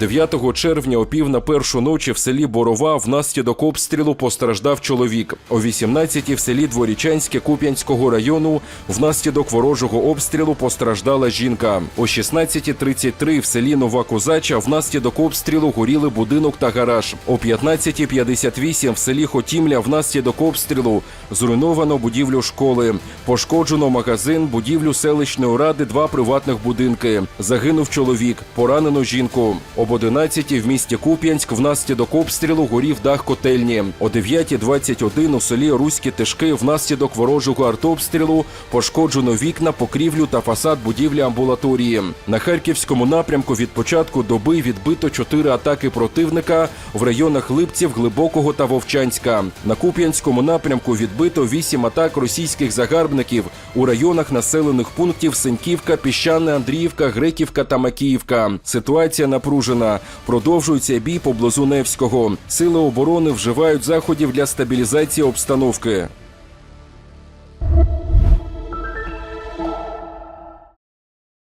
9 червня о пів на першу ночі в селі Борова внаслідок обстрілу постраждав чоловік. О 18 в селі Дворічанське Куп'янського району внаслідок ворожого обстрілу постраждала жінка. О 16.33 в селі Нова Козача внаслідок обстрілу горіли будинок та гараж. О 15.58 в селі Хотімля внаслідок обстрілу зруйновано будівлю школи. Пошкоджено магазин, будівлю селищної ради, два приватних будинки. Загинув чоловік, поранено жінку. Об 11 в місті Куп'янськ внаслідок обстрілу горів дах котельні. О 9.21 у селі Руські Тишки внаслідок ворожого артобстрілу пошкоджено вікна, покрівлю та фасад будівлі амбулаторії. На харківському напрямку від початку доби відбито чотири атаки противника в районах Липців, Глибокого та Вовчанська. На Куп'янському напрямку відбито вісім атак російських загарбників у районах населених пунктів Синьківка, Піщане, Андріївка, Греківка та Макіївка. Ситуація напружена. Продовжується бій поблизу Невського. Сили оборони вживають заходів для стабілізації обстановки.